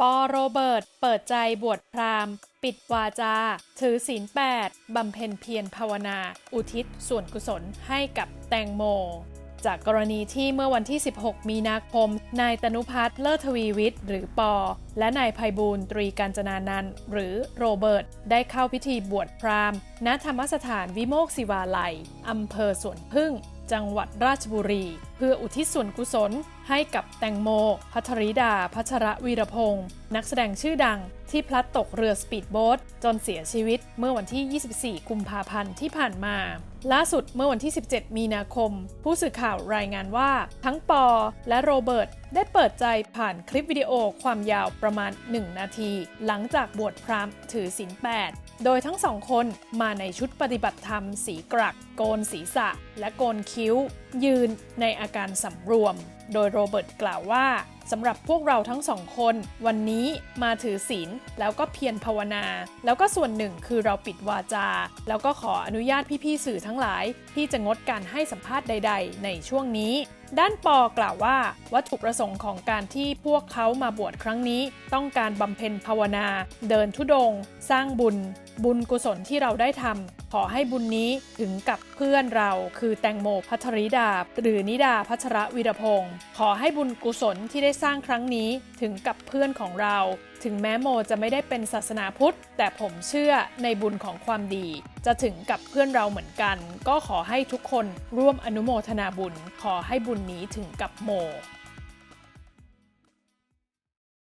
ปอโรเบิร์ต เปิดใจบวชพราหมณ์ ปิดวาจา ถือศีลแปดบำเพ็ญเพียรภาวนา อุทิศส่วนกุศลให้กับแตงโม จากกรณีที่เมื่อวันที่ 16 มีนาคม นายตนุพัฒน์เลิศทวีวิทย์ หรือปอ และนายภัยบูลย์ตรีการจนานันท์หรือโรเบิร์ต ได้เข้าพิธีบวชพราหมณ์ ณธรรมสถานวิโมกศิวาลัยอำเภอสวนพึ่ง จังหวัดราชบุรี เพื่ออุทิศส่วนกุศลให้กับแตงโม พัทริดา พัชระวีรพงศ์นักแสดงชื่อดังที่พลัดตกเรือสปีดโบ๊ทจนเสียชีวิตเมื่อวันที่ 24 กุมภาพันธ์ที่ผ่านมา ล่าสุดเมื่อวันที่ 17 มีนาคม ผู้สื่อข่าวรายงานว่า ทั้งปอและโรเบิร์ตได้เปิดใจผ่านคลิปวิดีโอความยาวประมาณ 1 นาที หลังจากบวชพราหมณ์ถือศีล8 โดยทั้งสองคนมาในชุดปฏิบัติธรรม สีกรัก โกนศีรษะ และโกนคิ้ว ยืนในอาการสำรวม โดยโรเบิร์ตกล่าวว่าสำหรับพวกเราทั้งสองคน วันนี้มาถือศีลแล้วก็เพียรภาวนา แล้วก็ส่วนหนึ่งคือเราปิดวาจา แล้วก็ขออนุญาตพี่ๆสื่อทั้งหลาย ที่จะงดการให้สัมภาษณ์ใด ๆ ในช่วงนี้ ด้านปอกล่าวว่า วัตถุประสงค์ของการที่พวกเขามาบวชครั้งนี้ ต้องการบำเพ็ญภาวนา เดินทุดง สร้างบุญ บุญกุศลที่เราได้ทำ ขอให้บุญนี้ถึงกับเพื่อนเรา คือแตงโมพัทริดา หรือนิดาพัชรวีรพงศ์ขอให้บุญกุศลที่ได้สร้างครั้งนี้ถึงกับเพื่อนของเรา ถึงแม้โมจะไม่ได้เป็นศาสนาพุทธ แต่ผมเชื่อในบุญของความดี จะถึงกับเพื่อนเราเหมือนกัน ก็ขอให้ทุกคนร่วมอนุโมทนาบุญ ขอให้บุญนี้ถึงกับโม